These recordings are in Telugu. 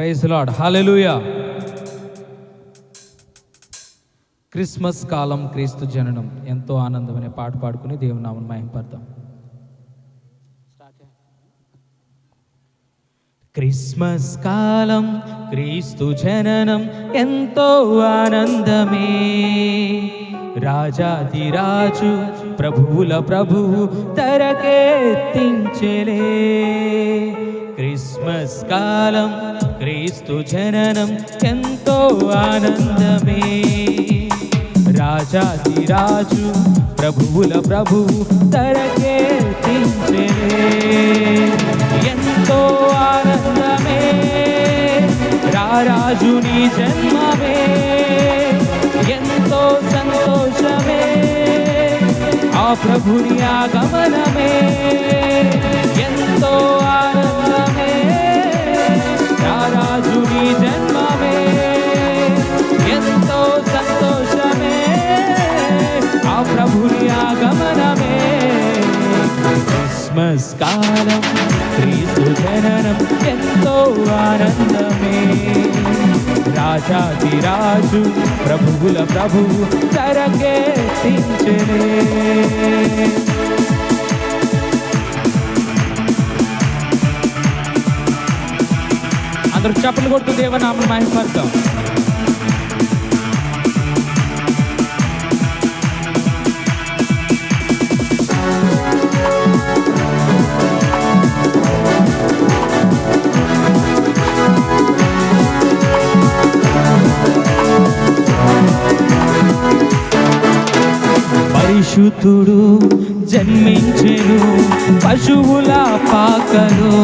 ప్రైజ్ లాడ్ హాలెలుయా క్రిస్మస్ కాలం క్రీస్తు జననం. ఎంతో ఆనందమనే పాట పాడుకుని దేవుని నామం మహింపడతాం. క్రిస్మస్ కాలం క్రీస్తు జననం. ఎంతో ఆనందమే. రాజాది రాజు ప్రభువుల ప్రభువు తరకెత్తించలే. క్రిస్మస్ కాలం క్రీస్తు జననం ఎంతో ఆనందమే. రాజాది రాజు ప్రభువుల ప్రభువు తరకెత్తించెలే ఎంతో ఆనందమే. రారాజుని జన్మమే. ఎంతో సంతోషమే. ఆ ప్రభుని ఆగమనమే. ఎంతో ఆనందమే. రారాజుని ఎంతో సంతోషమే ఆ ప్రభుని ఆగమనమే. క్రిస్మస్ కాలం క్రీస్తు జననం ఎంతో ఆనందమే. రాజాది రాజు ప్రభువుల ప్రభువు తరకెత్తించలే అందరూ చప్పలు కొట్టు దేవనామను మహిమపడతాం పరిశుద్ధుడు జన్మించెను పశువుల పాకలో.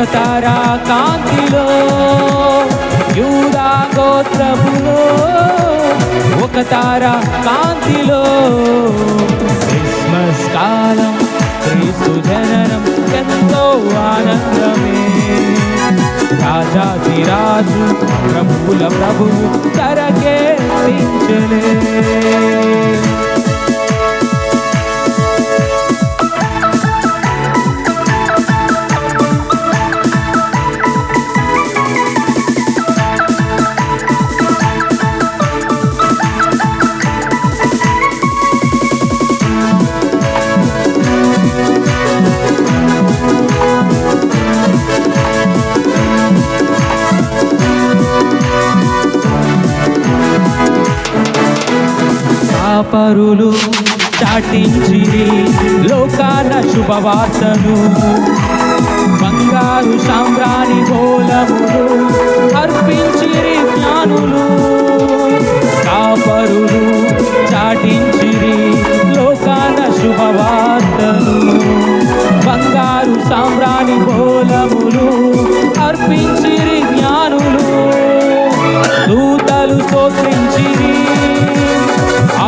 ఒక తారా కాంతిలో యూదా గోత్రములో ఒక తారా కాంతిలో. క్రిస్మస్ కాలం క్రీస్తు జననం ఎంతో ఆనందమే. రాజాది రాజు ప్రభువుల ప్రభువు తరకే పరులు చాటించిరి లోకాల శుభవార్తను బంగారు సామ్రాణి గోలములు అర్పించిరి జ్ఞానులు. కాపరులు చాటి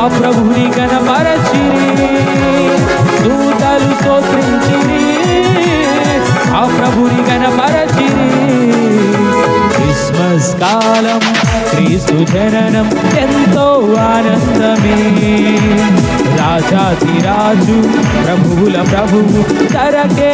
ప్రభుని గణపరచిరి దూతలు స్తోత్రించిరి ఆ ప్రభుని గణపరచిరి క్రిస్మస్ కాలం క్రీస్తు జననం ఎంతో ఆనందమే. రాజాతి రాజు ప్రభువుల ప్రభువు తరకే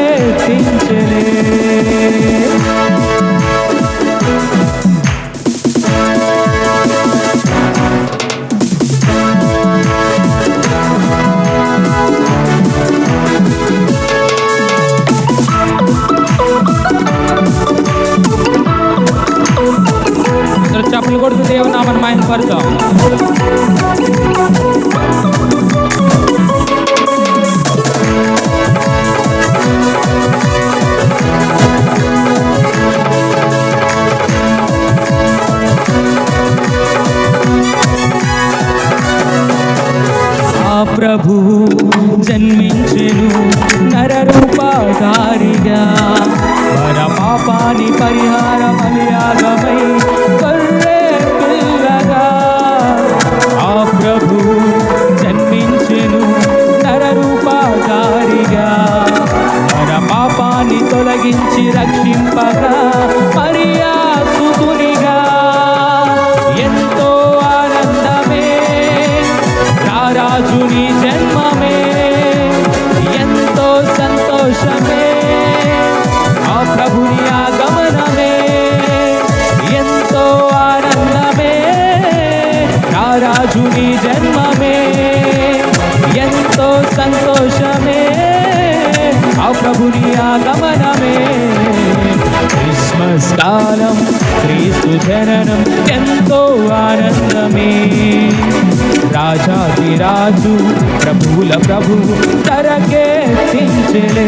నరరూపధారియా మన పాపాని పరిహార బలియాగమై కర్రే పిల్లగా. ఆ ప్రభు జన్మించెను నరరూపధారియా మన పాపాన్ని తొలగించి రక్షింపగా రాజుని జన్మ రాజుని జన్మమే. ఎంతో సంతోషమే. ఆ ప్రభుని ఆగమనమే. క్రిస్మస్ కాలం క్రీస్తు జననం ఎంతో ఆనందమే. రాజాది రాజు ప్రభువుల ప్రభువు తరకెత్తించలే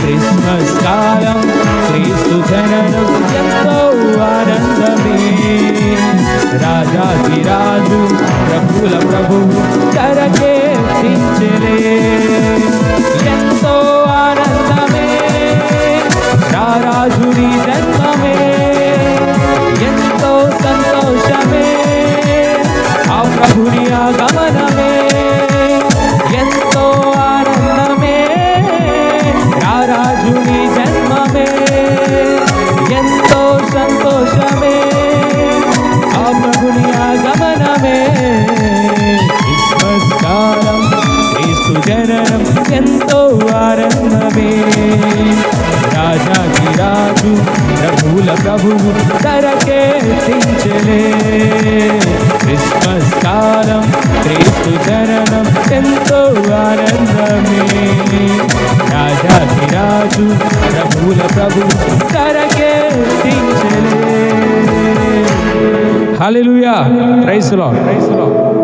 క్రిస్మస్ కాలం క్రీస్తు జననం ఎంతో రాజుని జన్మమే ఎంతో సంతోషమే. ఆ ప్రభుని ఆగమనమే ఎంతో ఆనందమే. ఆ రాజుని జన్మమే ఎంతో సంతోషమే. ఆ ప్రభుని ఆగమనమే. క్రిస్మస్ కాలం క్రీస్తు జననం ఎంతో ఆనందమే ప్రభుల ప్రభువు చించలే క్రిస్మస్ కాలం క్రీస్తు జననం ఎంతో ఆనందమే. రాజాకి రాజు ప్రభుల ప్రభు ప్రభువు చించలే hallelujah praise Lord praise Lord.